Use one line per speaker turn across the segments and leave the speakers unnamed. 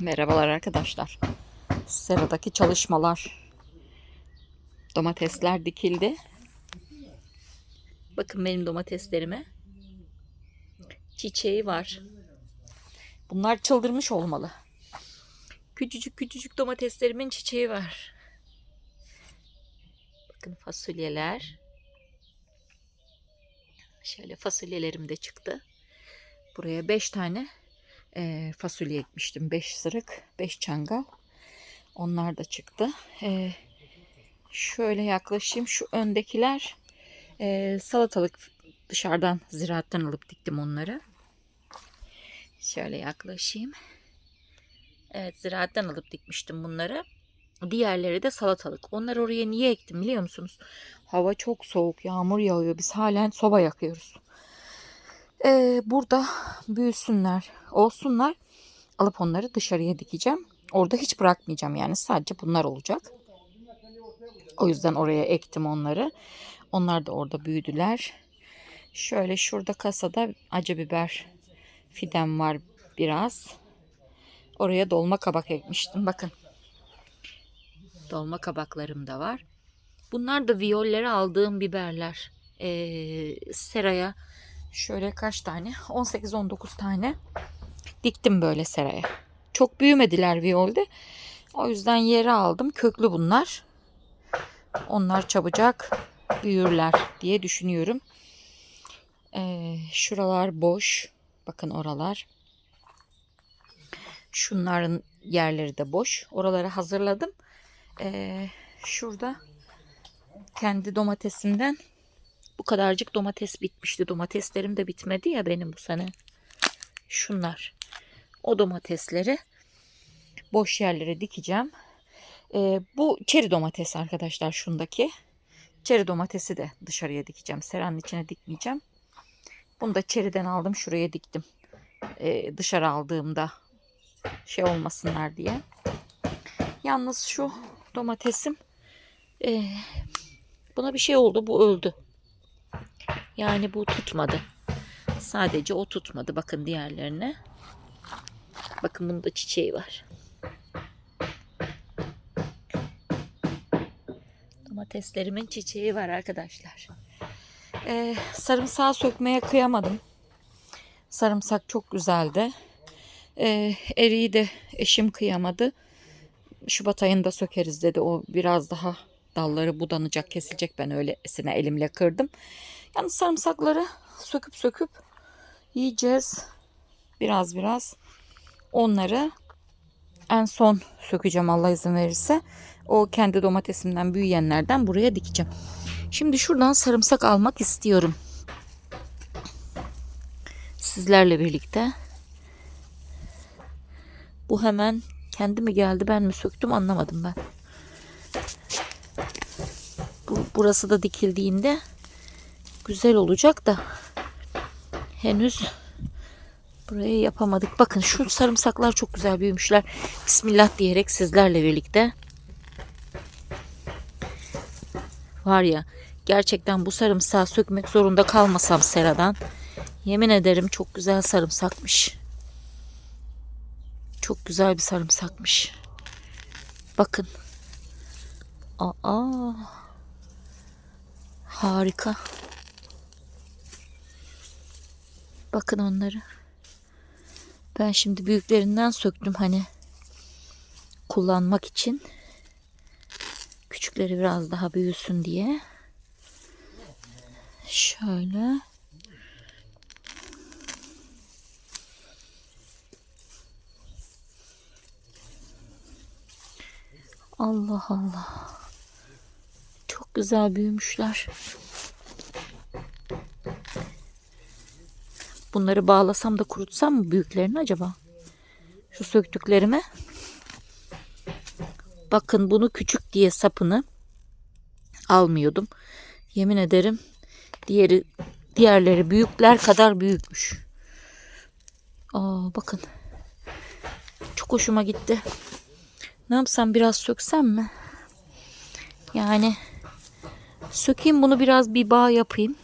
Merhabalar arkadaşlar. Sera'daki çalışmalar. Domatesler dikildi. Bakın benim domateslerime. Çiçeği var. Bunlar çıldırmış olmalı. Küçücük küçücük domateslerimin çiçeği var. Bakın fasulyeler. Şöyle fasulyelerim de çıktı. Buraya 5 tane e, fasulye ekmiştim. 5 sırık, 5 çangal. Onlar da çıktı. E, şöyle yaklaşayım. Şu öndekiler e, salatalık dışarıdan ziraattan alıp diktim onları. Şöyle yaklaşayım. Evet ziraattan alıp dikmiştim bunları. Diğerleri de salatalık. Onları oraya niye ektim biliyor musunuz? Hava çok soğuk, yağmur yağıyor. Biz halen soba yakıyoruz. Ee, burada büyüsünler, olsunlar. Alıp onları dışarıya dikeceğim. Orada hiç bırakmayacağım yani sadece bunlar olacak. O yüzden oraya ektim onları. Onlar da orada büyüdüler. Şöyle şurada kasada acı biber fidem var biraz. Oraya dolma kabak ekmiştim. Bakın. Dolma kabaklarım da var. Bunlar da viyollere aldığım biberler. Ee, seraya şöyle kaç tane? 18-19 tane diktim böyle seraya. Çok büyümediler viyolde. O yüzden yere aldım. Köklü bunlar. Onlar çabucak büyürler diye düşünüyorum. Ee, şuralar boş. Bakın oralar. Şunların yerleri de boş. Oraları hazırladım. Ee, şurada kendi domatesimden bu kadarcık domates bitmişti. Domateslerim de bitmedi ya benim bu sene. Şunlar. O domatesleri boş yerlere dikeceğim. Ee, bu çeri domates arkadaşlar şundaki. Çeri domatesi de dışarıya dikeceğim. Seranın içine dikmeyeceğim. Bunu da çeriden aldım şuraya diktim. Ee, dışarı aldığımda şey olmasınlar diye. Yalnız şu domatesim e, buna bir şey oldu. Bu öldü. Yani bu tutmadı. Sadece o tutmadı. Bakın diğerlerine. Bakın bunda çiçeği var. Domateslerimin çiçeği var arkadaşlar. Ee, sarımsağı sökmeye kıyamadım. Sarımsak çok güzeldi. Ee, eriği de eşim kıyamadı. Şubat ayında sökeriz dedi. O biraz daha dalları budanacak, kesilecek. Ben öylesine elimle kırdım. Yani sarımsakları söküp söküp yiyeceğiz. Biraz biraz. Onları en son sökeceğim Allah izin verirse. O kendi domatesimden büyüyenlerden buraya dikeceğim. Şimdi şuradan sarımsak almak istiyorum. Sizlerle birlikte. Bu hemen kendi mi geldi ben mi söktüm anlamadım ben. Bu, burası da dikildiğinde güzel olacak da henüz burayı yapamadık. Bakın şu sarımsaklar çok güzel büyümüşler. Bismillah diyerek sizlerle birlikte var ya gerçekten bu sarımsağı sökmek zorunda kalmasam seradan yemin ederim çok güzel sarımsakmış. Çok güzel bir sarımsakmış. Bakın. Aa. Harika. Bakın onları. Ben şimdi büyüklerinden söktüm hani kullanmak için. Küçükleri biraz daha büyüsün diye. Şöyle. Allah Allah. Güzel büyümüşler. Bunları bağlasam da kurutsam mı büyüklerini acaba? Şu söktüklerime. Bakın bunu küçük diye sapını almıyordum. Yemin ederim diğeri diğerleri büyükler kadar büyükmüş. Aa bakın. Çok hoşuma gitti. Ne yapsam biraz söksem mi? Yani sökeyim bunu biraz bir bağ yapayım.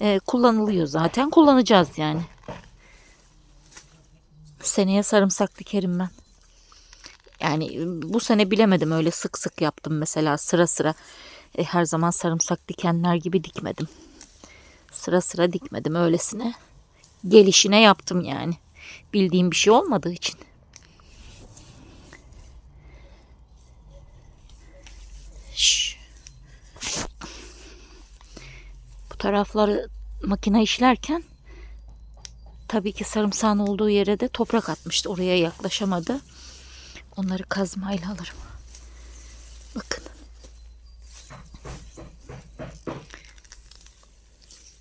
Ee, kullanılıyor zaten. Kullanacağız yani. Seneye sarımsak dikerim ben. Yani bu sene bilemedim öyle sık sık yaptım mesela sıra sıra. E, her zaman sarımsak dikenler gibi dikmedim. Sıra sıra dikmedim öylesine. Gelişine yaptım yani. Bildiğim bir şey olmadığı için. Tarafları makine işlerken tabii ki sarımsağın olduğu yere de toprak atmıştı. Oraya yaklaşamadı. Onları kazmayla alırım. Bakın.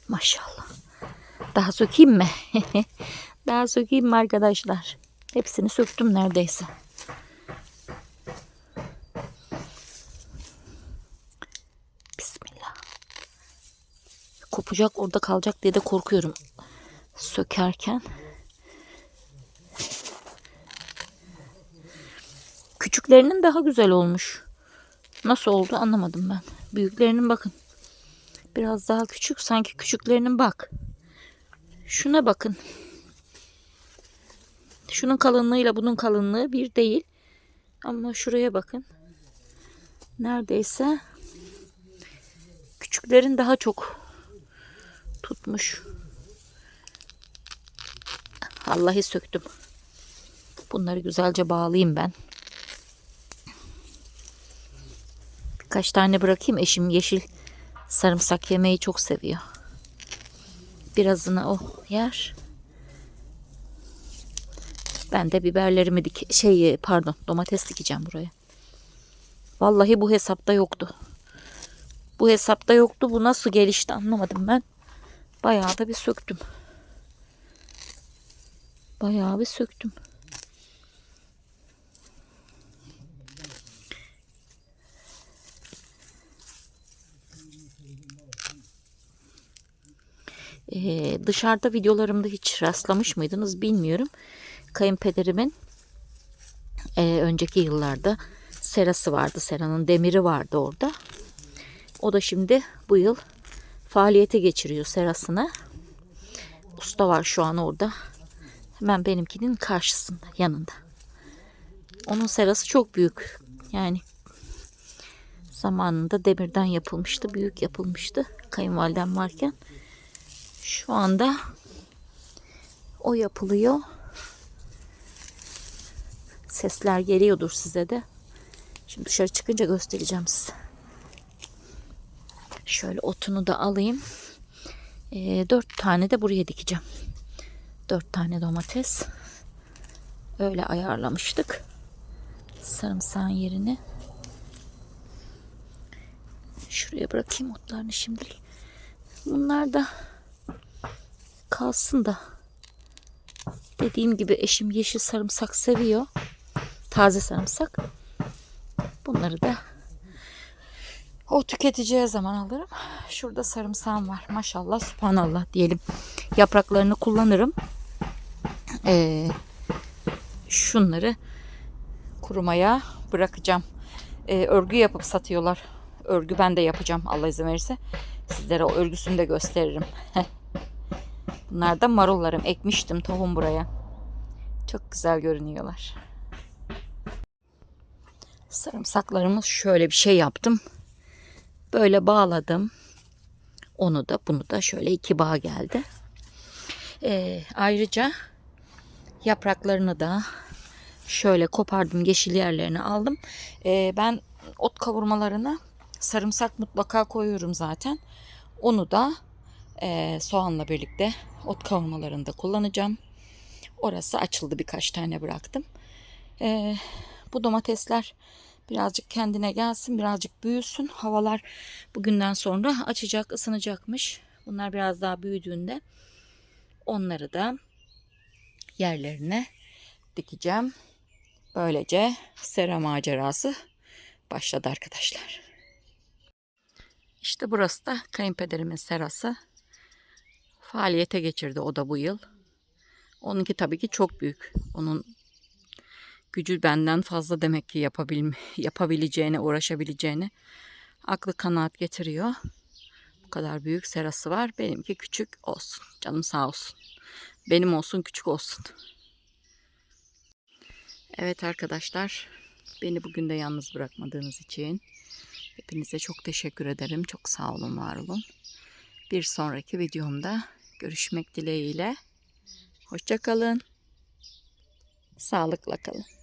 Maşallah. Daha sökeyim mi? Daha sökeyim mi arkadaşlar? Hepsini söktüm neredeyse. Bismillah. Kopacak orada kalacak diye de korkuyorum. Sökerken. Küçüklerinin daha güzel olmuş. Nasıl oldu anlamadım ben. Büyüklerinin bakın. Biraz daha küçük. Sanki küçüklerinin bak. Şuna bakın. Şunun kalınlığıyla bunun kalınlığı bir değil. Ama şuraya bakın. Neredeyse küçüklerin daha çok tutmuş. Vallahi söktüm. Bunları güzelce bağlayayım ben. Birkaç tane bırakayım. Eşim yeşil sarımsak yemeyi çok seviyor. Birazını o yer. Ben de biberlerimi dik şey pardon domates dikeceğim buraya. Vallahi bu hesapta yoktu. Bu hesapta yoktu. Bu nasıl gelişti anlamadım ben. Bayağı da bir söktüm. Bayağı bir söktüm. Ee, dışarıda videolarımda hiç rastlamış mıydınız bilmiyorum. Kayınpederimin e, önceki yıllarda serası vardı. Seranın demiri vardı orada. O da şimdi bu yıl faaliyete geçiriyor serasını. Usta var şu an orada. Hemen benimkinin karşısında, yanında. Onun serası çok büyük. Yani zamanında demirden yapılmıştı, büyük yapılmıştı. Kayınvalidem varken. Şu anda o yapılıyor. Sesler geliyordur size de. Şimdi dışarı çıkınca göstereceğim size. Şöyle otunu da alayım. E, dört tane de buraya dikeceğim. Dört tane domates. Öyle ayarlamıştık. Sarımsağın yerini. Şuraya bırakayım otlarını şimdilik. Bunlar da kalsın da. Dediğim gibi eşim yeşil sarımsak seviyor. Taze sarımsak. Bunları da o tüketeceği zaman alırım. Şurada sarımsağım var. Maşallah, subhanallah diyelim. Yapraklarını kullanırım. Ee, şunları kurumaya bırakacağım. Ee, örgü yapıp satıyorlar. Örgü ben de yapacağım Allah izin verirse. Sizlere o örgüsünü de gösteririm. Bunlar da marullarım. Ekmiştim tohum buraya. Çok güzel görünüyorlar. Sarımsaklarımız şöyle bir şey yaptım. Böyle bağladım. Onu da bunu da şöyle iki bağ geldi. Ee, ayrıca yapraklarını da şöyle kopardım. Yeşil yerlerini aldım. Ee, ben ot kavurmalarına sarımsak mutlaka koyuyorum zaten. Onu da e, soğanla birlikte ot kavurmalarında kullanacağım. Orası açıldı birkaç tane bıraktım. E, bu domatesler birazcık kendine gelsin, birazcık büyüsün. Havalar bugünden sonra açacak, ısınacakmış. Bunlar biraz daha büyüdüğünde onları da yerlerine dikeceğim. Böylece sera macerası başladı arkadaşlar. İşte burası da kayınpederimin serası. Faaliyete geçirdi o da bu yıl. Onunki tabii ki çok büyük. Onun gücü benden fazla demek ki yapabil yapabileceğine, uğraşabileceğine aklı kanaat getiriyor. Bu kadar büyük serası var. Benimki küçük olsun. Canım sağ olsun. Benim olsun küçük olsun. Evet arkadaşlar Beni bugün de yalnız bırakmadığınız için hepinize çok teşekkür ederim. Çok sağ olun, var olun. Bir sonraki videomda görüşmek dileğiyle. Hoşça kalın. Sağlıkla kalın.